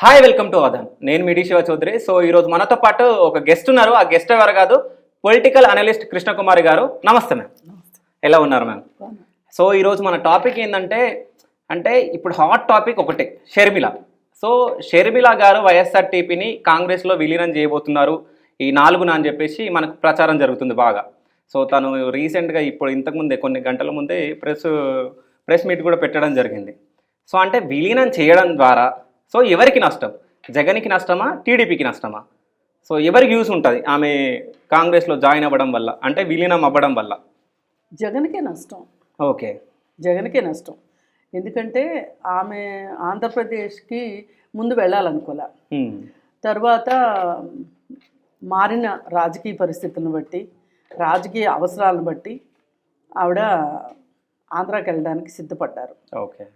Hi welcome to అదన్ నేను మిడి Shiva Chowdary. So ఈరోజు మనతో పాటు ఒక గెస్ట్ ఉన్నారు. ఆ గెస్ట్ ఎవరు కాదు? పొలిటికల్ అనలిస్ట్ కృష్ణకుమారి గారు. నమస్తే మ్యామ్ ఎలా ఉన్నారు మ్యామ్ సో ఈరోజు మన టాపిక్ ఏంటంటే అంటే ఇప్పుడు హాట్ టాపిక్ ఒకటే షర్మిల. సో షర్మిల గారు వైఎస్ఆర్టీపీని కాంగ్రెస్లో విలీనం చేయబోతున్నారు. ఈ నాలుగున అని చెప్పేసి మనకు ప్రచారం జరుగుతుంది బాగా. సో తను రీసెంట్గా ఇప్పుడు ఇంతకుముందే కొన్ని గంటల ముందే ప్రెస్ ప్రెస్ మీట్ కూడా పెట్టడం జరిగింది. సో అంటే విలీనం చేయడం ద్వారా సో ఎవరికి నష్టం? జగన్కి నష్టమా? టీడీపీకి నష్టమా? సో ఎవరికి యూస్ ఉంటుంది? ఆమె కాంగ్రెస్లో జాయిన్ అవ్వడం వల్ల అంటే విలీనం అవ్వడం వల్ల. జగన్కే నష్టం. ఓకే. జగన్కే నష్టం. ఎందుకంటే ఆమె ఆంధ్రప్రదేశ్కి ముందు వెళ్ళాలనుకోలే. తర్వాత మారిన రాజకీయ పరిస్థితులను బట్టి రాజకీయ అవసరాలను బట్టి ఆవిడ ఆంధ్రాకి వెళ్ళడానికి సిద్ధపడ్డారు. ఓకే.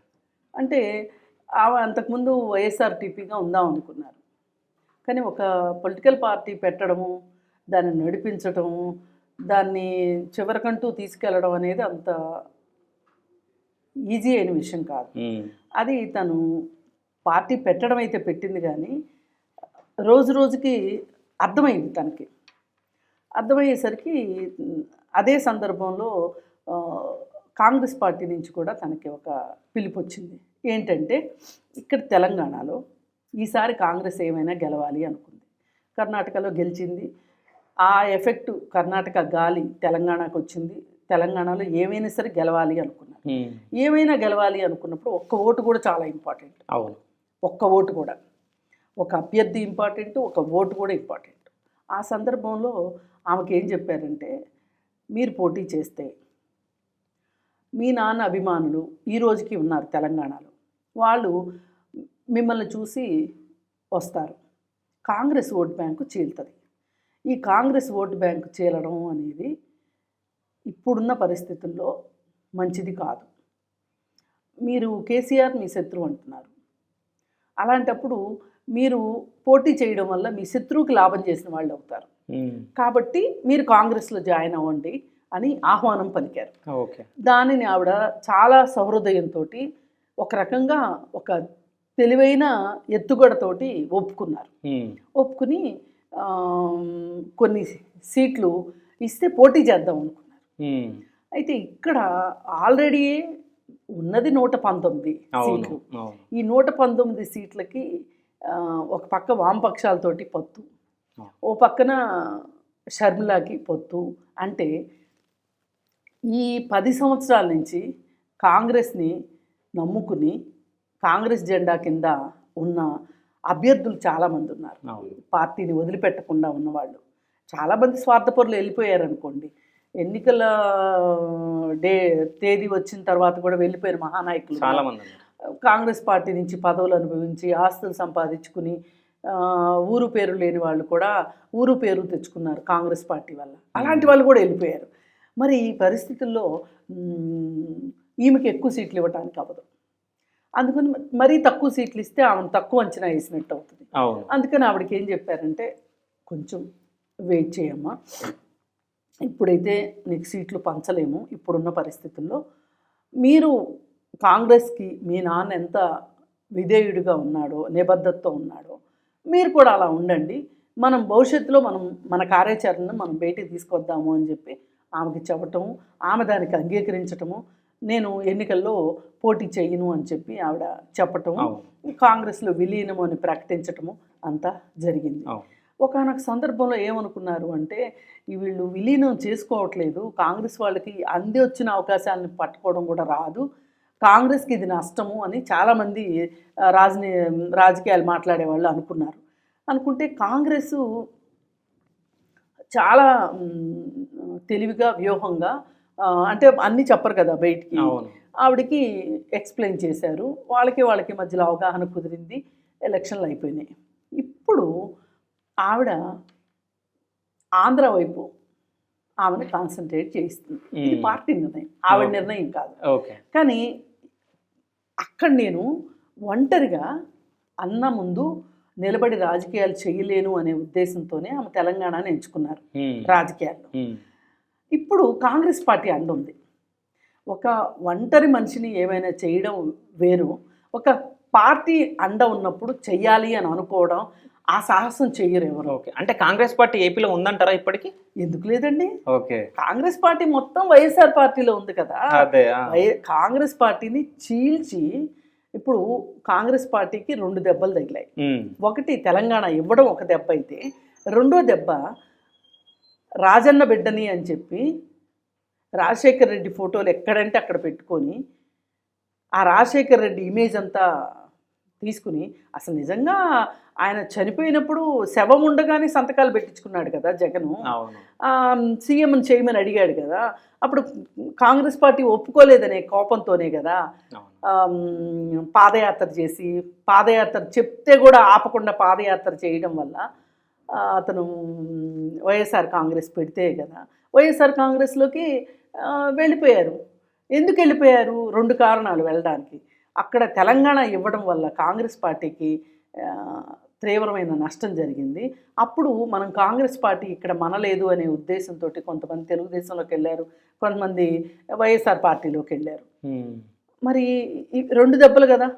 అంటే ఆమె అంతకుముందు వైఎస్ఆర్టీపీగా ఉందాం అనుకున్నారు. కానీ ఒక పొలిటికల్ పార్టీ పెట్టడము దాన్ని నడిపించటము దాన్ని చివరికంటూ తీసుకెళ్ళడం అనేది అంత ఈజీ అయిన విషయం కాదు. అది తను పార్టీ పెట్టడం అయితే పెట్టింది కానీ రోజు రోజుకి అర్థమైంది తనకి. అర్థమయ్యేసరికి అదే సందర్భంలో కాంగ్రెస్ పార్టీ నుంచి కూడా తనకి ఒక పిలుపు వచ్చింది. ఏంటంటే ఇక్కడ తెలంగాణలో ఈసారి కాంగ్రెస్ ఏమైనా గెలవాలి అనుకుంది. కర్ణాటకలో గెలిచింది. ఆ ఎఫెక్ట్ కర్ణాటక గాలి తెలంగాణకు వచ్చింది. తెలంగాణలో ఏమైనా సరే గెలవాలి అనుకున్నారు. ఏమైనా గెలవాలి అనుకున్నప్పుడు ఒక్క ఓటు కూడా చాలా ఇంపార్టెంట్. అవును. ఒక్క ఓటు కూడా. ఒక అభ్యర్థి ఇంపార్టెంట్ ఒక ఓటు కూడా ఇంపార్టెంట్. ఆ సందర్భంలో ఆమెకి ఏం చెప్పారంటే మీరు పోటీ చేస్తే మీ నాన్న అభిమానులు ఈ రోజుకి ఉన్నారు తెలంగాణలో. వాళ్ళు మిమ్మల్ని చూసి వస్తారు. కాంగ్రెస్ ఓటు బ్యాంకు చీలుతుంది. ఈ కాంగ్రెస్ ఓటు బ్యాంకు చీలడం అనేది ఇప్పుడున్న పరిస్థితుల్లో మంచిది కాదు. మీరు కేసీఆర్ మీ శత్రువు అంటున్నారు. అలాంటప్పుడు మీరు పోటీ చేయడం వల్ల మీ శత్రువుకి లాభం చేసిన వాళ్ళు అవుతారు. కాబట్టి మీరు కాంగ్రెస్లో జాయిన్ అవ్వండి అని ఆహ్వానం పలికారు. ఓకే. దానిని ఆవిడ చాలా సహృదయంతో ఒక రకంగా ఒక తెలివైన ఎత్తుగడతోటి ఒప్పుకున్నారు. ఒప్పుకుని కొన్ని సీట్లు ఇస్తే పోటీ చేద్దాం అనుకున్నారు. అయితే ఇక్కడ ఆల్రెడీ ఉన్నది నూట పంతొమ్మిది సీట్లు. ఈ నూట పంతొమ్మిది సీట్లకి ఒక పక్క వామపక్షాలతోటి పొత్తు ఓ పక్కన షర్మిలాకి పొత్తు. అంటే ఈ పది సంవత్సరాల నుంచి కాంగ్రెస్ని నమ్ముకుని కాంగ్రెస్ జెండా కింద ఉన్న అభ్యర్థులు చాలామంది ఉన్నారు పార్టీని వదిలిపెట్టకుండా ఉన్నవాళ్ళు. చాలామంది స్వార్థపరులు వెళ్ళిపోయారు అనుకోండి ఎన్నికల డే తేదీ వచ్చిన తర్వాత కూడా వెళ్ళిపోయారు మహానాయకులు. కాంగ్రెస్ పార్టీ నుంచి పదవులు అనుభవించి ఆస్తులు సంపాదించుకుని ఊరు పేరు లేని వాళ్ళు కూడా ఊరు పేరు తెచ్చుకున్నారు కాంగ్రెస్ పార్టీ వల్ల. అలాంటి వాళ్ళు కూడా వెళ్ళిపోయారు. మరి ఈ పరిస్థితుల్లో ఈమెకి ఎక్కువ సీట్లు ఇవ్వడానికి అవ్వదు. అందుకని మరీ తక్కువ సీట్లు ఇస్తే ఆమెను తక్కువ అంచనా వేసినట్టు అవుతుంది. అందుకని ఆవిడకి ఏం చెప్పారంటే కొంచెం వెయిట్ చేయమ్మా. ఇప్పుడైతే నీకు సీట్లు పంచలేము. ఇప్పుడున్న పరిస్థితుల్లో మీరు కాంగ్రెస్కి మీ నాన్న ఎంత విధేయుడిగా ఉన్నాడో నిబద్ధతతో ఉన్నాడో మీరు కూడా అలా ఉండండి. మనం భవిష్యత్తులో మనం మన కార్యాచరణను మనం బయటికి తీసుకొద్దాము అని చెప్పి ఆమెకి చెప్పటము ఆమె దానికి అంగీకరించటము నేను ఎన్నికల్లో పోటీ చేయను అని చెప్పి ఆవిడ చెప్పటము అవును. కాంగ్రెస్లో విలీనము అని ప్రకటించటము అంతా జరిగింది. ఒకనొక సందర్భంలో ఏమనుకున్నారు అంటే వీళ్ళు విలీనం చేసుకోవట్లేదు కాంగ్రెస్ వాళ్ళకి అంది వచ్చిన అవకాశాలను పట్టుకోవడం కూడా రాదు కాంగ్రెస్కి ఇది నష్టము అని చాలామంది రాజనీ రాజకీయాలు మాట్లాడే వాళ్ళు అనుకున్నారు. అనుకుంటే కాంగ్రెస్ చాలా తెలివిగా వ్యూహంగా అంటే అన్నీ చెప్పరు కదా బయటికి. ఆవిడకి ఎక్స్ప్లెయిన్ చేశారు. వాళ్ళకి వాళ్ళకి మధ్యలో అవగాహన కుదిరింది. ఎలక్షన్లు అయిపోయినాయి. ఇప్పుడు ఆవిడ ఆంధ్ర వైపు ఆమెను కాన్సన్ట్రేట్ చేయిస్తుంది. ఇది. పార్టీ నిర్ణయం. ఆవిడ. నిర్ణయం కాదు. కానీ అక్కడ నేను ఒంటరిగా అన్న ముందు నిలబడి రాజకీయాలు చేయలేను అనే ఉద్దేశంతోనే ఆమె తెలంగాణని ఎంచుకున్నారు. రాజకీయాల్లో. ఇప్పుడు కాంగ్రెస్ పార్టీ అండుంది ఒక ఒంటరి మనిషిని ఏమైనా చేయడం వేరు. ఒక పార్టీ అండ ఉన్నప్పుడు చెయ్యాలి అని అనుకోవడం ఆ సాహసం చెయ్యరు ఎవరు. ఓకే. అంటే కాంగ్రెస్ పార్టీ ఏపీలో ఉందంటారా ఇప్పటికి? ఎందుకు లేదండి? ఓకే. కాంగ్రెస్ పార్టీ మొత్తం వైఎస్ఆర్ పార్టీలో ఉంది కదా. కాంగ్రెస్ పార్టీని చీల్చి ఇప్పుడు కాంగ్రెస్ పార్టీకి రెండు దెబ్బలు తగిలాయి. ఒకటి తెలంగాణ ఇవ్వడం ఒక దెబ్బ అయితే రెండో దెబ్బ రాజన్న బిడ్డని అని చెప్పి రాజశేఖర్ రెడ్డి ఫోటోలు ఎక్కడంటే అక్కడ పెట్టుకొని ఆ రాజశేఖర్ రెడ్డి ఇమేజ్ అంతా తీసుకుని అసలు నిజంగా ఆయన చనిపోయినప్పుడు శవం ఉండగానే సంతకాలు పెట్టించుకున్నాడు కదా జగను. సీఎం చేయమని అడిగాడు కదా. అప్పుడు కాంగ్రెస్ పార్టీ ఒప్పుకోలేదనే కోపంతోనే కదా పాదయాత్ర చేసి పాదయాత్ర చెప్తే కూడా ఆపకుండా పాదయాత్ర చేయడం వల్ల అతను వైఎస్ఆర్ కాంగ్రెస్ పెడితే కదా వైఎస్ఆర్ కాంగ్రెస్లోకి వెళ్ళిపోయారు. ఎందుకు వెళ్ళిపోయారు? రెండు కారణాలు వెళ్ళడానికి. అక్కడ తెలంగాణ ఇవ్వడం వల్ల కాంగ్రెస్ పార్టీకి తీవ్రమైన నష్టం జరిగింది. అప్పుడు మనం కాంగ్రెస్ పార్టీ ఇక్కడ మనలేదు అనే ఉద్దేశంతో కొంతమంది తెలుగుదేశంలోకి వెళ్ళారు కొంతమంది వైఎస్ఆర్ పార్టీలోకి వెళ్ళారు. మరి రెండు దెబ్బలు కదా?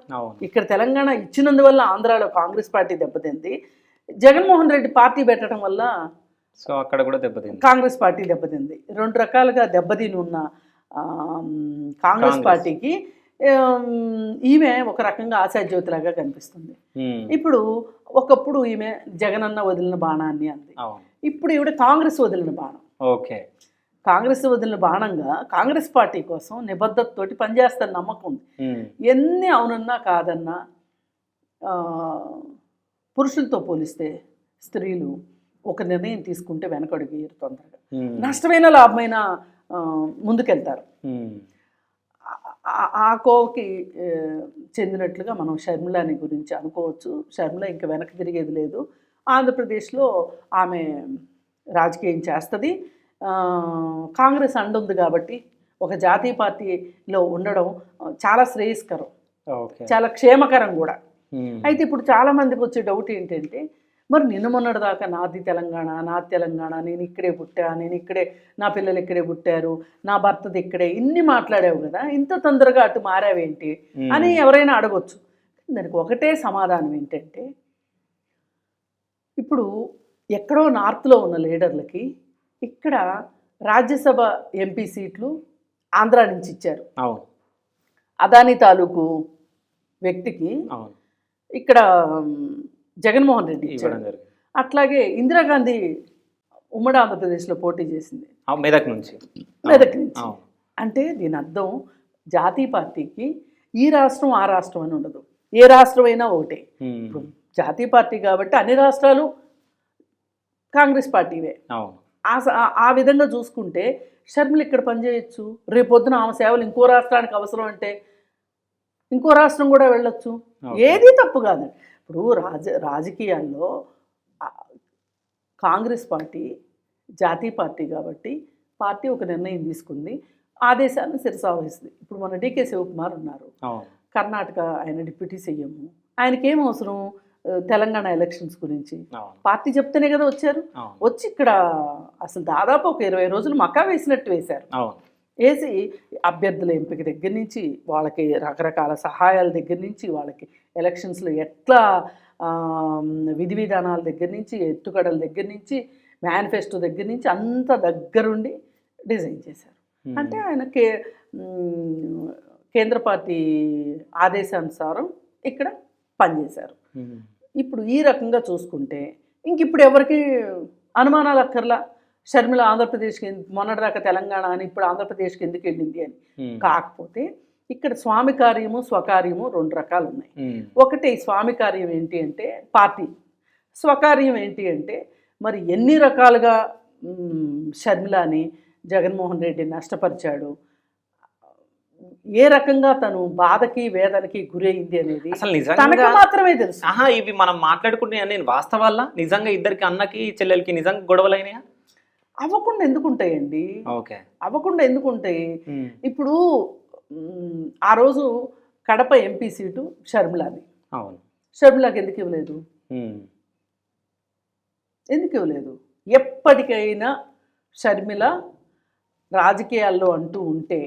ఇక్కడ తెలంగాణ ఇచ్చినందువల్ల ఆంధ్రాలో కాంగ్రెస్ పార్టీ దెబ్బతింది. జగన్మోహన్ రెడ్డి పార్టీ పెట్టడం వల్ల సో అక్కడ కూడా దెబ్బతింది. కాంగ్రెస్ పార్టీ దెబ్బతింది. రెండు రకాలుగా దెబ్బతిని ఉన్న కాంగ్రెస్. పార్టీకి ఈమె ఒక రకంగా ఆశాజ్యోతిలాగా కనిపిస్తుంది. ఇప్పుడు ఒకప్పుడు ఈమె జగనన్న వదిలిన బాణాన్ని అంది. ఇప్పుడు ఈవిడ కాంగ్రెస్ వదిలిన బాణం. ఓకే. కాంగ్రెస్ వదిలిన బాణంగా కాంగ్రెస్ పార్టీ కోసం నిబద్ధతతోటి పనిచేస్తాను నమ్మకం ఉంది. ఎన్ని అవునన్నా కాదన్నా ఆ, పురుషులతో పోలిస్తే స్త్రీలు ఒక నిర్ణయం తీసుకుంటే వెనకడుగు తొందరగా. నష్టమైన లాభమైన ముందుకెళ్తారు. ఆ- కోవకి చెందినట్లుగా మనం షర్మిలాని గురించి అనుకోవచ్చు. షర్మిల ఇంకా వెనక్కి తిరిగేది లేదు. ఆంధ్రప్రదేశ్లో ఆమె రాజకీయం చేస్తుంది. కాంగ్రెస్ అండుంది కాబట్టి ఒక జాతీయ పార్టీలో ఉండడం చాలా శ్రేయస్కరం. చాలా క్షేమకరం కూడా. అయితే ఇప్పుడు చాలా మందికి వచ్చే డౌట్ ఏంటంటే మరి నిన్న మొన్నటి దాకా నాది తెలంగాణ నాది తెలంగాణ నేను ఇక్కడే పుట్టా నేను ఇక్కడే నా పిల్లలు ఇక్కడే పుట్టారు నా భర్తది ఇక్కడే ఇన్ని మాట్లాడావు కదా ఇంత తొందరగా అటు మారావేంటి? అని ఎవరైనా అడగొచ్చు. దానికి ఒకటే సమాధానం ఏంటంటే ఇప్పుడు ఎక్కడో నార్త్లో ఉన్న లీడర్లకి ఇక్కడ రాజ్యసభ ఎంపీ సీట్లు ఆంధ్రా నుంచి ఇచ్చారు. అవును. అదాని తాలూకు వ్యక్తికి అవును. ఇక్కడ జగన్మోహన్ రెడ్డి ఇచ్చాడు. ఇవ్వడం జరిగింది. అట్లాగే ఇందిరాగాంధీ ఉమ్మడి ఆంధ్రప్రదేశ్లో పోటీ చేసింది. ఆ, మెదక్ నుంచి. మెదక్ నుంచి. అంటే దీని అర్థం జాతీయ పార్టీకి ఈ రాష్ట్రం ఆ రాష్ట్రం అని ఉండదు. ఏ రాష్ట్రం అయినా ఒకటే జాతీయ పార్టీ కాబట్టి అన్ని రాష్ట్రాలు కాంగ్రెస్ పార్టీవే. ఆ విధంగా చూసుకుంటే షర్మిల ఇక్కడ పనిచేయచ్చు. రేపొద్దున ఆమె సేవలు ఇంకో రాష్ట్రానికి అవసరం అంటే ఇంకో రాష్ట్రం కూడా వెళ్ళొచ్చు. ఏది తప్పు కాదండి ఇప్పుడు రాజ రాజకీయాల్లో కాంగ్రెస్ పార్టీ జాతీయ పార్టీ కాబట్టి పార్టీ ఒక నిర్ణయం తీసుకుంది. ఆదేశాన్ని శిరసావహిస్తుంది. ఇప్పుడు మన డీకే శివకుమార్ ఉన్నారు. కర్ణాటక ఆయన డిప్యూటీ సీఎం. ఆయనకి ఏం అవసరం తెలంగాణ ఎలక్షన్స్ గురించి. పార్టీ చెప్తేనే కదా వచ్చారు. వచ్చి ఇక్కడ అసలు దాదాపు ఒక ఇరవై రోజులు మకా వేసినట్టు వేశారు. వేసి అభ్యర్థుల ఎంపిక దగ్గర నుంచి వాళ్ళకి రకరకాల సహాయాల దగ్గర నుంచి వాళ్ళకి ఎలక్షన్స్లో ఎట్లా విధి విధానాల దగ్గర నుంచి ఎత్తుగడల దగ్గర నుంచి మేనిఫెస్టో దగ్గర నుంచి అంత దగ్గరుండి డిజైన్ చేశారు. అంటే ఆయన కే కేంద్ర పార్టీ ఆదేశానుసారం ఇక్కడ పనిచేశారు. ఇప్పుడు ఈ రకంగా చూసుకుంటే ఇంక ఇప్పుడు ఎవరికి అనుమానాలు అక్కర్లా? షర్మిల ఆంధ్రప్రదేశ్కి ఎందు- మొన్నటిదాకా తెలంగాణ అని ఇప్పుడు ఆంధ్రప్రదేశ్కి ఎందుకు వెళ్ళింది అని. కాకపోతే ఇక్కడ స్వామి కార్యము స్వకార్యము రెండు రకాలు ఉన్నాయి ఒకటి స్వామి కార్యం ఏంటి అంటే పార్టీ. స్వకార్యం ఏంటి అంటే మరి ఎన్ని రకాలుగా షర్మిలాని జగన్మోహన్ రెడ్డి నష్టపరిచాడు? ఏ రకంగా తను బాధకి వేదనకి గురైంది అనేది అసలు తనకు నిజంగా మాత్రమే తెలుసు. ఆహా ఇవి మనం మాట్లాడుకుంటే నేను వాస్తవాలా నిజంగా ఇద్దరికి అన్నకి చెల్లెలకి నిజంగా గొడవలైనాయా? అవ్వకుండా ఎందుకు ఉంటాయండి ఓకే. అవ్వకుండా ఎందుకు ఉంటాయి ఇప్పుడు ఆ రోజు కడప ఎంపీ సీటు షర్మిలాది. అవును. షర్మిలాకి ఎందుకు ఇవ్వలేదు? ఎందుకు ఇవ్వలేదు? ఎప్పటికైనా షర్మిల రాజకీయాల్లో అంటూ ఉంటే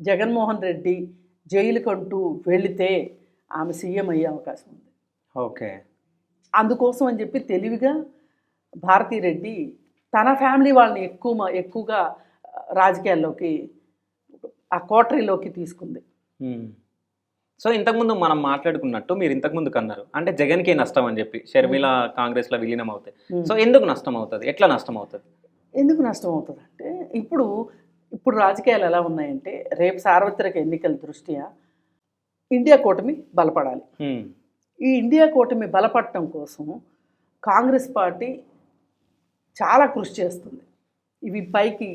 జగన్మోహన్ రెడ్డి జైలుకంటూ వెళితే ఆమె సీఎం అయ్యే అవకాశం ఉంది. ఓకే. అందుకోసం అని చెప్పి తెలివిగా భారతీ రెడ్డి తన ఫ్యామిలీ వాళ్ళని ఎక్కువ ఎక్కువగా రాజకీయాల్లోకి ఆ కోటరీలోకి తీసుకుంది. సో ఇంతకుముందు మనం మాట్లాడుకున్నట్టు మీరు ఇంతకుముందు కన్నారు. అంటే జగన్కి నష్టం అని చెప్పి షర్మిల కాంగ్రెస్లో విలీనం అవుతాయి. సో ఎందుకు నష్టం అవుతుంది? ఎట్లా నష్టం అవుతుంది? ఎందుకు నష్టం అవుతుంది అంటే ఇప్పుడు ఇప్పుడు రాజకీయాలు ఎలా ఉన్నాయంటే రేపు సార్వత్రిక ఎన్నికల దృష్ట్యా ఇండియా కూటమి బలపడాలి. ఈ ఇండియా కూటమి బలపడటం కోసం కాంగ్రెస్ పార్టీ చాలా కృషి చేస్తుంది. ఇవి పైకి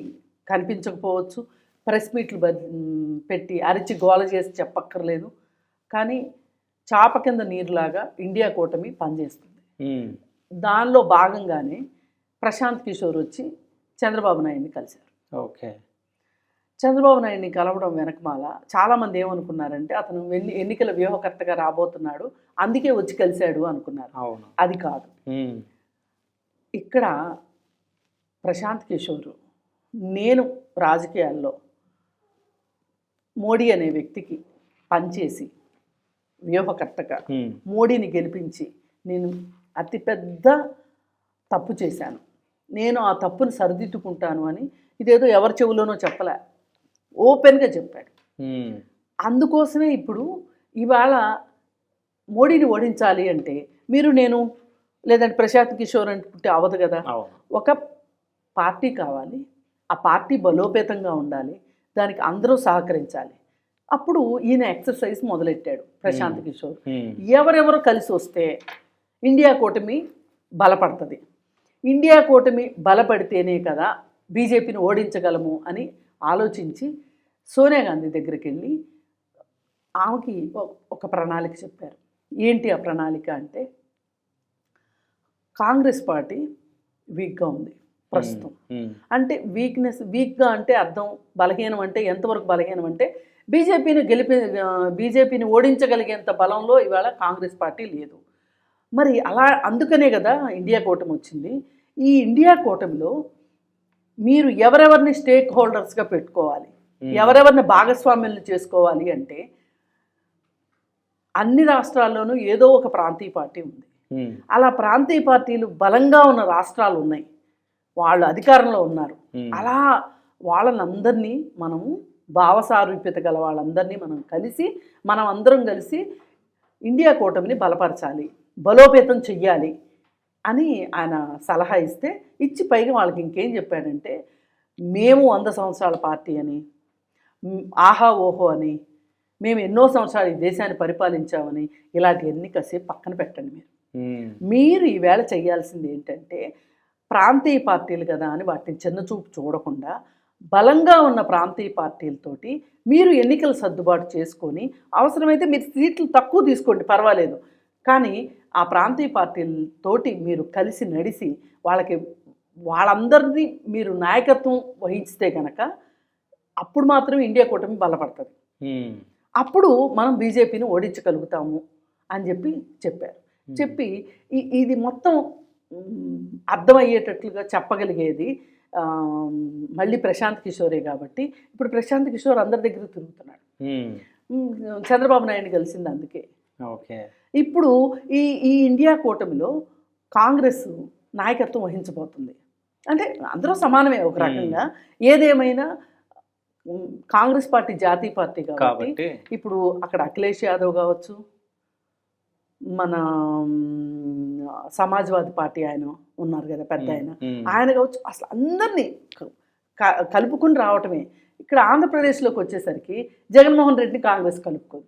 కనిపించకపోవచ్చు. ప్రెస్ మీట్లు పెట్టి అరిచి గోల చేసి చెప్పక్కర్లేదు. కానీ చాప కింద నీరులాగా ఇండియా కూటమి పనిచేస్తుంది. దానిలో భాగంగానే ప్రశాంత్ కిషోర్ వచ్చి చంద్రబాబు నాయుడిని కలిశారు. ఓకే. చంద్రబాబు నాయుడిని కలవడం వెనకమాల చాలామంది ఏమనుకున్నారంటే అతను ఎన్ని ఎన్నికల వ్యూహకర్తగా రాబోతున్నాడు అందుకే వచ్చి కలిశాడు అనుకున్నారు. అవును. అది కాదు. ఇక్కడ ప్రశాంత్ కిషోర్ నేను రాజకీయాల్లో మోడీ అనే వ్యక్తికి పనిచేసి వ్యూహకర్తగా. మోడీని గెలిపించి నేను అతిపెద్ద తప్పు చేశాను. నేను ఆ తప్పుని సరిదిద్దుకుంటాను అని ఇదేదో ఎవరి చెవులోనో చెప్పలే. ఓపెన్గా చెప్పాడు. అందుకోసమే ఇప్పుడు ఇవాళ మోడీని ఓడించాలి అంటే మీరు నేను లేదంటే ప్రశాంత్ కిషోర్ అనుకుంటే అవ్వదు కదా. ఒక పార్టీ కావాలి ఆ పార్టీ బలోపేతంగా ఉండాలి దానికి అందరూ సహకరించాలి. అప్పుడు ఈయన ఎక్సర్సైజ్ మొదలెట్టాడు ప్రశాంత్ కిషోర్. ఎవరెవరు కలిసి వస్తే ఇండియా కూటమి బలపడుతుంది. ఇండియా కూటమి బలపడితేనే కదా బీజేపీని ఓడించగలము అని ఆలోచించి సోనియా గాంధీ దగ్గరికి వెళ్ళి ఆమెకి ఒక ప్రణాళిక చెప్పారు. ఏంటి ఆ ప్రణాళిక అంటే కాంగ్రెస్ పార్టీ వీక్గా ఉంది. ప్రస్తుతం. అంటే వీక్నెస్ వీక్గా అంటే అర్థం బలహీనం అంటే ఎంతవరకు బలహీనం అంటే బీజేపీని గెలిపి బీజేపీని ఓడించగలిగేంత బలంలో ఇవాళ కాంగ్రెస్ పార్టీ లేదు మరి అలా అందుకనే కదా ఇండియా కూటమి వచ్చింది ఈ ఇండియా కూటమిలో మీరు ఎవరెవరిని స్టేక్ హోల్డర్స్గా పెట్టుకోవాలి. ఎవరెవరిని భాగస్వామ్యాలు చేసుకోవాలి అంటే అన్ని రాష్ట్రాల్లోనూ ఏదో ఒక ప్రాంతీయ పార్టీ ఉంది. అలా ప్రాంతీయ పార్టీలు బలంగా ఉన్న రాష్ట్రాలు ఉన్నాయి వాళ్ళు అధికారంలో ఉన్నారు. అలా వాళ్ళనందరినీ మనము భావసారూప్యత గల వాళ్ళందరినీ మనం కలిసి మనం అందరం కలిసి ఇండియా కూటమిని బలపరచాలి బలోపేతం చెయ్యాలి అని ఆయన సలహా ఇస్తే ఇచ్చి పైగా వాళ్ళకి ఇంకేం చెప్పాడంటే మేము వంద సంవత్సరాల పార్టీ అని ఆహా ఓహో అని మేము ఎన్నో సంవత్సరాలు ఈ దేశాన్ని పరిపాలించామని ఇలాంటివన్నీ కాసేపు పక్కన పెట్టండి మీరు. మీరు ఈవేళ చేయాల్సింది ఏంటంటే ప్రాంతీయ పార్టీలు కదా అని వాటిని చిన్నచూపు చూడకుండా బలంగా ఉన్న ప్రాంతీయ పార్టీలతోటి మీరు ఎన్నికల సర్దుబాటు చేసుకొని అవసరమైతే మీరు సీట్లు తక్కువ తీసుకోండి పర్వాలేదు. కానీ ఆ ప్రాంతీయ పార్టీలతోటి మీరు కలిసి నడిసి వాళ్ళకి వాళ్ళందరినీ మీరు నాయకత్వం వహించితే కనుక అప్పుడు మాత్రం ఇండియా కూటమి బలపడుతుంది. అప్పుడు మనం బీజేపీని ఓడించగలుగుతాము అని చెప్పి చెప్పారు. చెప్పి ఇది మొత్తం అర్థమయ్యేటట్లుగా చెప్పగలిగేది మళ్ళీ ప్రశాంత్ కిషోరే కాబట్టి. ఇప్పుడు ప్రశాంత్ కిషోర్ అందరి దగ్గర తిరుగుతున్నాడు. చంద్రబాబు నాయుడు కలిసింది అందుకే. ఓకే. ఇప్పుడు ఈ ఈ ఇండియా కూటమిలో కాంగ్రెస్ నాయకత్వం వహించబోతుంది. అంటే అందరూ సమానమే ఒక రకంగా. ఏదేమైనా కాంగ్రెస్ పార్టీ జాతీయ పార్టీ కాబట్టి ఇప్పుడు అక్కడ అఖిలేష్ యాదవ్ కావచ్చు మన సమాజ్వాదీ పార్టీ ఆయన ఉన్నారు కదా పెద్ద ఆయన. ఆయన కావచ్చు అసలు అందరినీ కలుపుకుని రావటమే ఇక్కడ ఆంధ్రప్రదేశ్లోకి వచ్చేసరికి జగన్మోహన్ రెడ్డిని కాంగ్రెస్ కలుపుకోదు.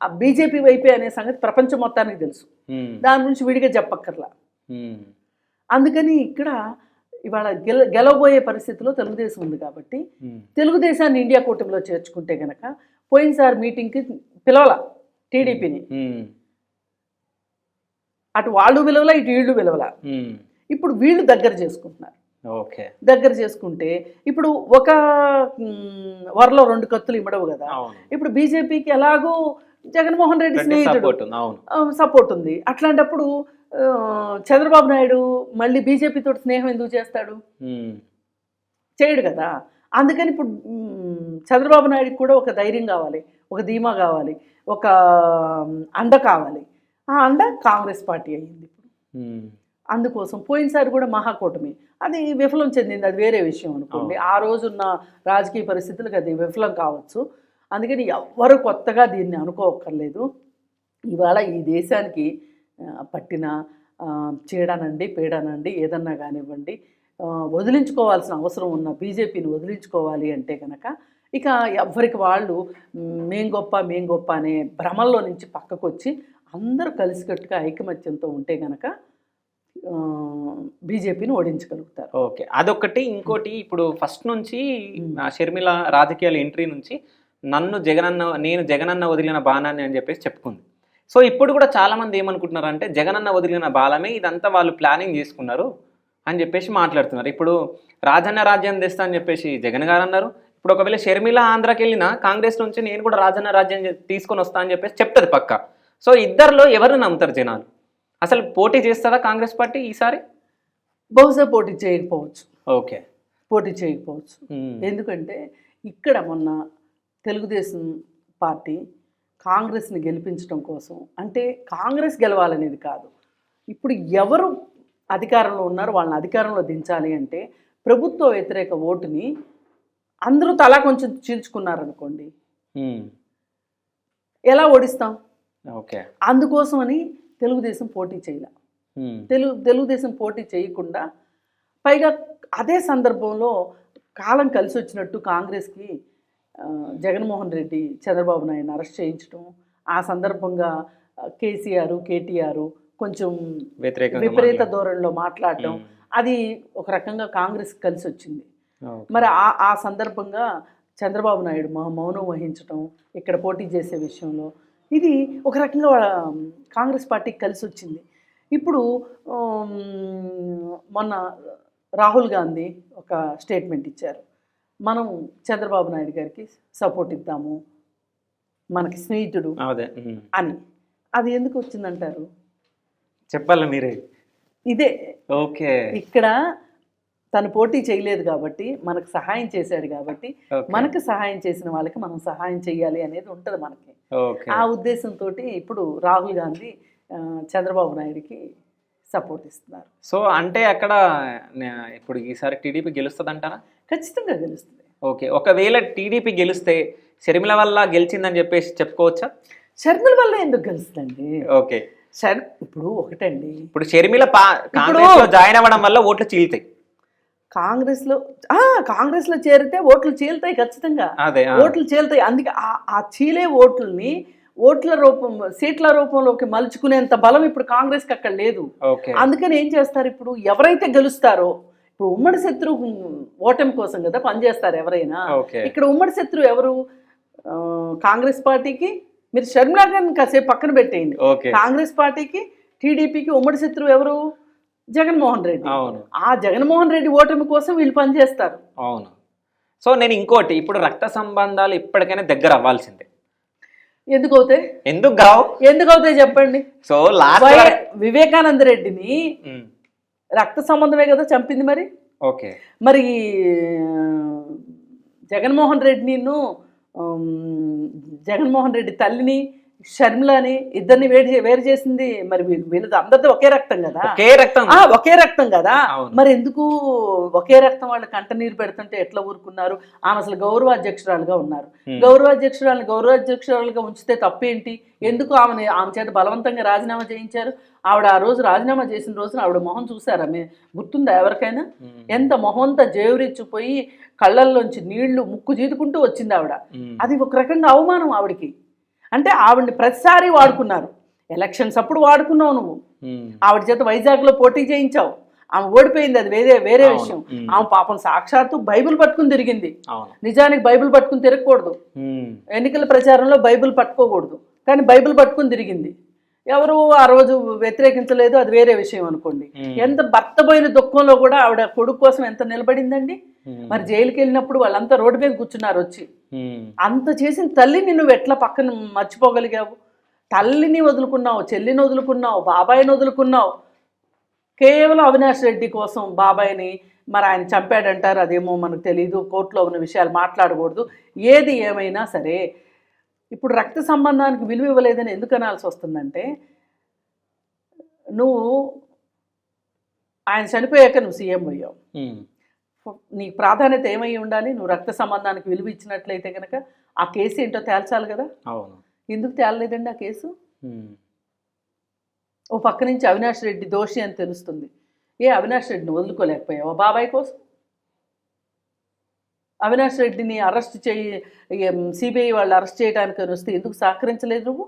ఆ బీజేపీ వైపే అనే సంగతి ప్రపంచం మొత్తానికి తెలుసు. దాని గురించి విడిగా చెప్పక్కర్లా. అందుకని ఇక్కడ ఇవాళ గెల గెలవబోయే పరిస్థితిలో తెలుగుదేశం ఉంది కాబట్టి. తెలుగుదేశాన్ని ఇండియా కూటమిలో చేర్చుకుంటే గనక పోయినసారి మీటింగ్కి పిలవాల టీడీపీని. అటు వాళ్ళు విలువల ఇటు వీళ్ళు విలువల మ్మ్. ఇప్పుడు వీళ్ళు దగ్గర చేసుకుంటున్నారు. ఓకే. దగ్గర చేసుకుంటే ఇప్పుడు ఒక వరలో రెండు కత్తులు ఇమ్మడవు కదా. ఇప్పుడు బీజేపీకి ఎలాగో జగన్మోహన్ రెడ్డి స్నేహితుడు. సపోర్ట్ ఉంది అట్లాంటప్పుడు చంద్రబాబు నాయుడు మళ్ళీ బీజేపీ తోటి స్నేహం ఎందుకు చేస్తాడు? మ్మ్. చేయడు కదా. అందుకని ఇప్పుడు చంద్రబాబు నాయుడుకి కూడా ఒక ధైర్యం కావాలి ఒక ధీమా కావాలి ఒక అండ కావాలి. ఆ అండ కాంగ్రెస్ పార్టీ అయ్యింది ఇప్పుడు. అందుకోసం పోయినసారి కూడా మహాకూటమి. అది విఫలం చెందింది అది వేరే విషయం అనుకోండి. ఆ రోజున్న రాజకీయ పరిస్థితులకు అది విఫలం కావచ్చు. అందుకని ఎవ్వరు కొత్తగా దీన్ని అనుకోవక్కర్లేదు ఇవాళ ఈ దేశానికి పట్టిన ఆ, చీడనండి పీడనండి ఏదన్నా కానివ్వండి వదిలించుకోవాల్సిన అవసరం ఉన్న బీజేపీని వదిలించుకోవాలి అంటే కనుక ఇక ఎవ్వరికి వాళ్ళు మ్, గొప్ప మేం గొప్ప అనే భ్రమల్లో నుంచి పక్కకు వచ్చి అందరూ కలిసికట్టుగా ఐకమత్యంతో ఉంటే కనుక బీజేపీని ఓడించగలుగుతారు. ఓకే. అదొకటి ఇంకోటి ఇప్పుడు ఫస్ట్ నుంచి షర్మిల రాజకీయాల ఎంట్రీ నుంచి నన్ను జగనన్న నేను జగనన్న వదిలిన బాణాన్ని అని చెప్పేసి చెప్పుకుంది. సో ఇప్పుడు కూడా చాలా మంది ఏమనుకుంటున్నారు అంటే జగనన్న వదిలిన బాలమే ఇదంతా వాళ్ళు ప్లానింగ్ చేసుకున్నారు అని చెప్పేసి మాట్లాడుతున్నారు. ఇప్పుడు రాజన్న రాజ్యం తెస్తా అని చెప్పేసి జగన్ గారు అన్నారు. ఇప్పుడు ఒకవేళ షర్మిల ఆంధ్రాకి వెళ్ళినా కాంగ్రెస్ నుంచి నేను కూడా రాజన్న రాజ్యం తీసుకొని వస్తా అని చెప్పేసి చెప్తుంది పక్క. సో ఇద్దరిలో ఎవరిని నమ్ముతారు జనాలు? అసలు పోటీ చేస్తుందా కాంగ్రెస్ పార్టీ ఈసారి? బహుశా పోటీ చేయకపోవచ్చు. ఓకే. పోటీ చేయకపోవచ్చు. ఎందుకంటే ఇక్కడ మొన్న తెలుగుదేశం పార్టీ కాంగ్రెస్ని గెలిపించడం కోసం అంటే కాంగ్రెస్ గెలవాలనేది కాదు. ఇప్పుడు ఎవరు అధికారంలో ఉన్నారో వాళ్ళని అధికారంలో దించాలి అంటే ప్రభుత్వ వ్యతిరేక ఓటుని అందరూ తలా కొంచెం చీల్చుకున్నారనుకోండి. ఎలా ఓడిస్తాం? ఓకే అందుకోసమని తెలుగుదేశం పోటీ చేయలే తెలుగు తెలుగుదేశం పోటీ చేయకుండా పైగా అదే సందర్భంలో కాలం కలిసి వచ్చినట్టు కాంగ్రెస్కి జగన్మోహన్ రెడ్డి చంద్రబాబు నాయుడు అరెస్ట్ చేయించడం ఆ సందర్భంగా కేసీఆర్ కేటీఆర్ కొంచెం విపరీత. ధోరణిలో మాట్లాడటం మ్మ్. అది ఒక రకంగా కాంగ్రెస్ కలిసి వచ్చింది. మరి ఆ ఆ సందర్భంగా చంద్రబాబు నాయుడు మౌనం వహించడం ఇక్కడ పోటీ చేసే విషయంలో ఇది ఒక రకంగా కాంగ్రెస్ పార్టీకి కలిసి వచ్చింది. ఇప్పుడు మొన్న రాహుల్ గాంధీ ఒక స్టేట్మెంట్ ఇచ్చారు. మనం చంద్రబాబు నాయుడు గారికి సపోర్ట్ ఇద్దాము మనకి స్నేహితుడు అదే. అని. అది ఎందుకు వచ్చిందంటారు? చెప్పాలి మీరే. ఇదే. ఓకే. ఇక్కడ తను పోటీ చేయలేదు కాబట్టి మనకు సహాయం చేశాడు కాబట్టి. మనకు సహాయం చేసిన వాళ్ళకి మనం సహాయం చేయాలి అనేది ఉంటుంది మనకి. ఆ ఉద్దేశంతో ఇప్పుడు రాహుల్ గాంధీ చంద్రబాబు నాయుడికి సపోర్ట్ ఇస్తున్నారు. సో అంటే అక్కడ ఇప్పుడు ఈసారి టీడీపీ గెలుస్తుంది అంటారా ఖచ్చితంగా గెలుస్తుంది. ఓకే. ఒకవేళ టీడీపీ గెలిస్తే షర్మిల వల్ల గెలిచిందని చెప్పేసి చెప్పుకోవచ్చా? షర్మిల వల్ల ఎందుకు గెలుస్తుందండి? ఓకే. షర్ ఇప్పుడు ఒకటండి. ఇప్పుడు షర్మిల జాయిన్ అవ్వడం వల్ల ఓట్లు చీలుతాయి. కాంగ్రెస్లో ఆ, కాంగ్రెస్లో చేరితే ఓట్లు చీలుతాయి ఖచ్చితంగా. ఓట్లు చీలుతాయి. అందుకే ఆ- చీలే ఓట్లని ఓట్ల రూపం సీట్ల రూపంలోకి మలుచుకునేంత బలం ఇప్పుడు కాంగ్రెస్కి అక్కడ లేదు. అందుకని ఏం చేస్తారు ఇప్పుడు? ఎవరైతే గెలుస్తారో ఇప్పుడు ఉమ్మడి శత్రువు ఓటమి కోసం కదా పనిచేస్తారు ఎవరైనా. ఇక్కడ ఉమ్మడి శత్రువు ఎవరు? కాంగ్రెస్ పార్టీకి? మీరు షర్మిలా గారిని కాసేపు పక్కన పెట్టేయండి. కాంగ్రెస్ పార్టీకి టీడీపీకి ఉమ్మడి శత్రువు ఎవరు? జగన్మోహన్ రెడ్డి. అవును. ఆ జగన్మోహన్ రెడ్డి ఓటమి కోసం వీళ్ళు పనిచేస్తారు. అవును. సో నేను ఇంకోటి ఇప్పుడు రక్త సంబంధాలు ఇప్పటికైనా దగ్గర అవ్వాల్సిందే. ఎందుకు అవుతాయి ఎందుకు కావు? ఎందుకు అవుతాయి చెప్పండి. సో లాస్ట్ వివేకానంద రెడ్డిని రక్త సంబంధమే కదా చంపింది మరి? ఓకే. మరి జగన్మోహన్ రెడ్డిను జగన్మోహన్ రెడ్డి తల్లిని షర్మిలని ఇద్దరిని వేరు చే- వేరు చేసింది. మరి వీళ్ళు వీళ్ళది అందరిది ఒకే రక్తం కదా? ఒకే రక్తం. ఒకే రక్తం కదా. మరి ఎందుకు ఒకే రక్తం వాళ్ళు కంట నీరు పెడుతుంటే ఎట్లా ఊరుకున్నారు? ఆమె అసలు గౌరవాధ్యక్షురాలుగా ఉన్నారు. గౌరవాధ్యక్షురాలు గౌరవాధ్యక్షురాలుగా ఉంచితే తప్పేంటి? ఎందుకు ఆమెని ఆమె చేత బలవంతంగా రాజీనామా చేయించారు? ఆవిడ ఆ రోజు రాజీనామా చేసిన రోజున ఆవిడ మొహం చూసారా మీ గుర్తుందా ఎవరికైనా. ఎంత మొహంతా జేవురిచ్చిపోయి కళ్ళల్లోంచి నీళ్ళు ముక్కు చీదుకుంటూ వచ్చింది ఆవిడ. అది ఒక రకంగా అవమానం ఆవిడకి. అంటే ఆవిడని ప్రతిసారి వాడుకున్నారు. ఎలక్షన్స్ అప్పుడు వాడుకున్నావు నువ్వు. ఆవిడ చేత వైజాగ్లో పోటీ చేయించావు. ఆమె ఓడిపోయింది అది వేరే వేరే. విషయం. ఆమె పాపం సాక్షాత్తు బైబిల్ పట్టుకుని తిరిగింది. నిజానికి బైబిల్ పట్టుకుని తిరగకూడదు. ఎన్నికల ప్రచారంలో బైబిల్ పట్టుకోకూడదు. కానీ బైబిల్ పట్టుకుని తిరిగింది. ఎవరు ఆ రోజు వ్యతిరేకించలేదు అది వేరే విషయం అనుకోండి. ఎంత భర్త పోయిన దుఃఖంలో కూడా ఆవిడ కొడుకు కోసం ఎంత నిలబడిందండి. మరి జైలుకి వెళ్ళినప్పుడు వాళ్ళంతా రోడ్డు మీద కూర్చున్నారు వచ్చి. అంత చేసిన తల్లిని నువ్వు ఎట్లా పక్కన మర్చిపోగలిగావు తల్లిని వదులుకున్నావు చెల్లిని వదులుకున్నావు బాబాయిని వదులుకున్నావు కేవలం అవినాష్ రెడ్డి కోసం బాబాయిని మరి ఆయన చంపాడంటారు అదేమో మనకు తెలియదు కోర్టులో ఉన్న విషయాలు మాట్లాడకూడదు ఏది ఏమైనా సరే ఇప్పుడు రక్త సంబంధానికి విలువ ఇవ్వలేదని ఎందుకు అనాల్సి వస్తుందంటే నువ్వు ఆయన చనిపోయాక నువ్వు సీఎం అయ్యావు. నీకు ప్రాధాన్యత ఏమై ఉండాలి? నువ్వు రక్త సంబంధానికి విలువ ఇచ్చినట్లయితే కనుక ఆ కేసు ఏంటో తేల్చాలి కదా? అవును. ఎందుకు తేలలేదండి ఆ కేసు? ఓ పక్క నుంచి అవినాష్ రెడ్డి దోషి అని తెలుస్తుంది. ఏ అవినాష్ రెడ్డిని వదులుకోలేకపోయావా? బాబాయ్ కోసం? అవినాష్ రెడ్డిని అరెస్ట్ చేయి సిబిఐ వాళ్ళు అరెస్ట్ చేయడానికి వస్తే ఎందుకు సహకరించలేదు నువ్వు?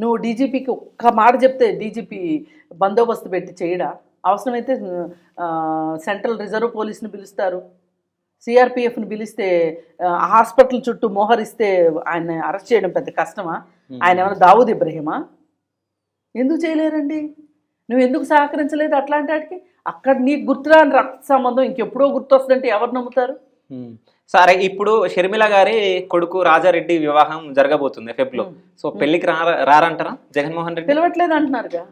నువ్వు డీజీపీకి ఒక్క మాట చెప్తే డీజీపీ బందోబస్తు పెట్టి చేయడా? అవసరమైతే సెంట్రల్ రిజర్వ్ పోలీస్ని పిలుస్తారు. సిఆర్పిఎఫ్ని పిలిస్తే హాస్పిటల్ చుట్టూ మోహరిస్తే ఆయన అరెస్ట్ చేయడం పెద్ద కష్టమా. ఆయన ఏమైనా దావుద్ ఇబ్రహీమా? ఎందుకు చేయలేరండి? నువ్వు ఎందుకు సహకరించలేదు అట్లాంటి వాటికి అక్కడ నీకు గుర్తురాని రక్త సంబంధం ఇంకెప్పుడో గుర్తొస్తుందంటే ఎవరు నమ్ముతారు. సరే ఇప్పుడు షర్మిల గారి కొడుకు రాజారెడ్డి వివాహం జరగబోతుంది ఫెబ్లో ఉమ్. సో పెళ్ళికి రా రారంటారా జగన్మోహన్ రెడ్డి? పిలవట్లేదు అంటున్నారుగా.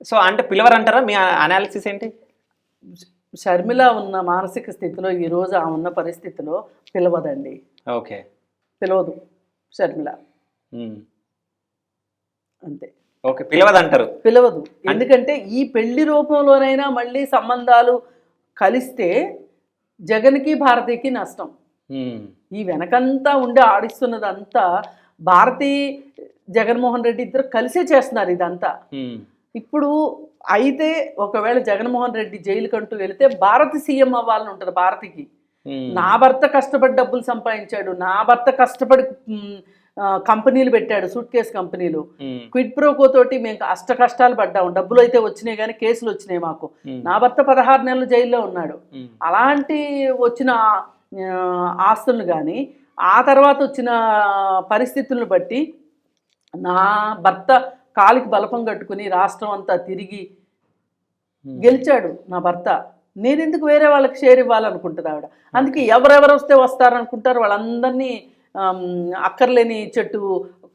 సో అంటే పిలవరంటారా? మీ అనాలిసిస్ ఏంటి? షర్మిల ఉన్న మానసిక స్థితిలో ఈరోజు ఆ ఉన్న పరిస్థితిలో పిలవదండి. ఓకే. పిలవదు షర్మిల. అంతే. ఓకే పిలవదంటారు పిలవదు ఎందుకంటే ఈ పెళ్ళి రూపంలోనైనా మళ్ళీ సంబంధాలు కలిస్తే జగన్కి భారతికి నష్టం. ఈ వెనకంతా ఉండి ఆడిస్తున్నదంతా భారతి జగన్మోహన్ రెడ్డి ఇద్దరు కలిసే చేస్తున్నారు ఇదంతా. ఇప్పుడు అయితే ఒకవేళ జగన్మోహన్ రెడ్డి జైలుకంటూ వెళితే భారతి సీఎం అవ్వాలని ఉంటుంది భారతికి. నా భర్త కష్టపడి డబ్బులు సంపాదించాడు నా భర్త కష్టపడి కంపెనీలు పెట్టాడు సూట్ కేస్ కంపెనీలు. క్విడ్ ప్రోకో తోటి మేము అష్ట కష్టాలు పడ్డాము డబ్బులు అయితే వచ్చినాయి కానీ కేసులు వచ్చినాయి మాకు. నా భర్త పదహారు నెలలు జైల్లో ఉన్నాడు. అలాంటి వచ్చిన ఆస్తులను కానీ ఆ తర్వాత వచ్చిన పరిస్థితులను బట్టి నా భర్త కాలికి బలపం కట్టుకుని రాష్ట్రం అంతా తిరిగి. గెలిచాడు నా భర్త నేను ఎందుకు వేరే వాళ్ళకి షేర్ ఇవ్వాలనుకుంటుంది ఆవిడ అందుకే ఎవరెవరు వస్తే వస్తారనుకుంటారు వాళ్ళందరినీ అక్కర్లేని చెట్టు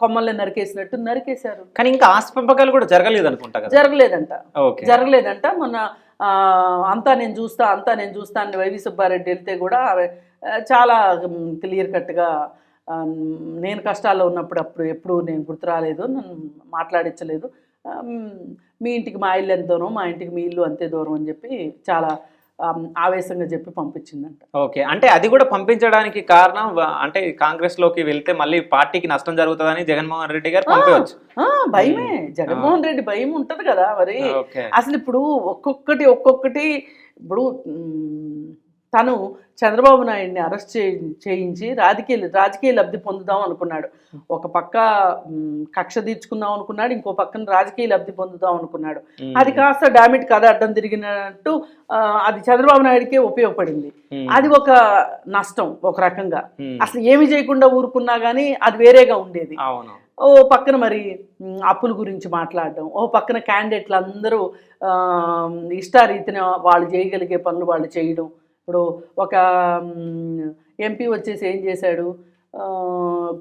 కొమ్మల్ని నరికేసినట్టు నరికేశారు. కానీ ఇంకా ఆస్తి పంపకాలు కూడా జరగలేదు అనుకుంటా జరగలేదంట. జరగలేదంట. మొన్న అంతా నేను చూస్తా అంతా నేను చూస్తా అని వైవి సుబ్బారెడ్డి వెళ్తే కూడా చాలా క్లియర్ కట్గా నేను కష్టాల్లో ఉన్నప్పుడు అప్పుడు ఎప్పుడు నేను గుర్తు రాలేదు నన్ను మాట్లాడించలేదు. మీ ఇంటికి మా ఇల్లు ఎంత దూరం మా ఇంటికి మీ ఇల్లు అంతే దూరం అని చెప్పి చాలా ఆవేశంగా చెప్పి పంపించిందంట. ఓకే. అంటే అది కూడా పంపించడానికి కారణం అంటే కాంగ్రెస్లోకి వెళ్తే మళ్ళీ పార్టీకి నష్టం జరుగుతుందని జగన్మోహన్ రెడ్డి గారు పంపించవచ్చు భయమే. జగన్మోహన్ రెడ్డి భయం ఉంటది కదా మరి. అసలు ఇప్పుడు ఒక్కొక్కటి ఒక్కొక్కటి ఇప్పుడు తను చంద్రబాబు నాయుడిని అరెస్ట్ చేయించి రాజకీయ రాజకీయ లబ్ధి పొందుదాం అనుకున్నాడు ఒక పక్క కక్ష తీర్చుకుందాం అనుకున్నాడు ఇంకో పక్కన రాజకీయ లబ్ధి పొందుదాం అనుకున్నాడు. అది కాస్త డామిట్ కథ అడ్డం తిరిగినట్టు అది చంద్రబాబు నాయుడికే ఉపయోగపడింది. అది ఒక నష్టం ఒక రకంగా. అసలు ఏమి చేయకుండా ఊరుకున్నా కానీ అది వేరేగా ఉండేది ఓ పక్కన మరి అప్పుల గురించి మాట్లాడడం ఓ పక్కన క్యాండిడేట్లు అందరూ ఆ, ఇష్టారీతిన వాళ్ళు చేయగలిగే పనులు వాళ్ళు చేయడం ఇప్పుడు ఒక ఎంపీ వచ్చేసి ఏం చేశాడు?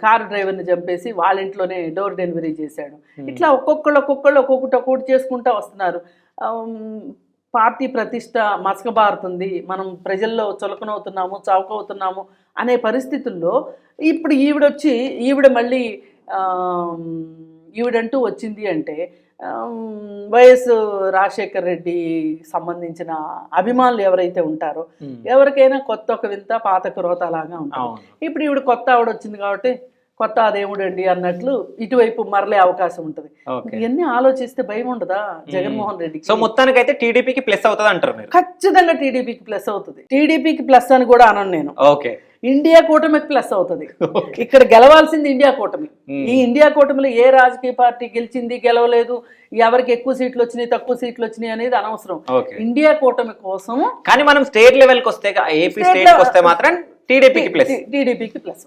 కారు డ్రైవర్ని చంపేసి వాళ్ళ ఇంట్లోనే డోర్ డెలివరీ చేశాడు. ఇట్లా ఒక్కొక్కళ్ళు ఒక్కొక్కళ్ళు ఒక్కొక్కటి ఒక్కొక్కటి చేసుకుంటూ వస్తున్నారు. పార్టీ ప్రతిష్ట మసకబారుతుంది మనం ప్రజల్లో చులకనవుతున్నాము చౌకవుతున్నాము అనే పరిస్థితుల్లో ఇప్పుడు ఈవిడొచ్చి ఈవిడ మళ్ళీ ఈవిడంటూ వచ్చింది అంటే వైఎస్ రాజశేఖర్ రెడ్డి సంబంధించిన అభిమానులు ఎవరైతే ఉంటారో. ఎవరికైనా కొత్త ఒక వింత పాత క్రోత లాగా అవును. ఇప్పుడు ఈవిడ కొత్త ఆవిడ వచ్చింది కాబట్టి కొత్త అదేముడు అండి అన్నట్లు ఇటువైపు మరలే అవకాశం ఉంటుంది. ఇవన్నీ ఆలోచిస్తే భయం ఉండదా జగన్మోహన్ రెడ్డికి? సో మొత్తానికి అయితే టీడీపీకి ప్లస్ అవుతుంది అంటారు ఖచ్చితంగా టీడీపీకి ప్లస్ అవుతుంది. టీడీపీకి ప్లస్ అని కూడా అనను నేను. ఓకే. ఇండియా కూటమికి ప్లస్ అవుతుంది. ఇక్కడ గెలవాల్సింది ఇండియా కూటమి. ఈ ఇండియా కూటమిలో ఏ రాజకీయ పార్టీ గెలిచింది గెలవలేదు ఎవరికి ఎక్కువ సీట్లు వచ్చినాయి తక్కువ సీట్లు వచ్చినాయి అనేది అనవసరం. ఇండియా కూటమి కోసం కానీ మనం స్టేట్ లెవెల్కి వస్తే ఏపీ స్టేట్ వస్తే మాత్రం టీడీపీకి ప్లస్. టీడీపీకి ప్లస్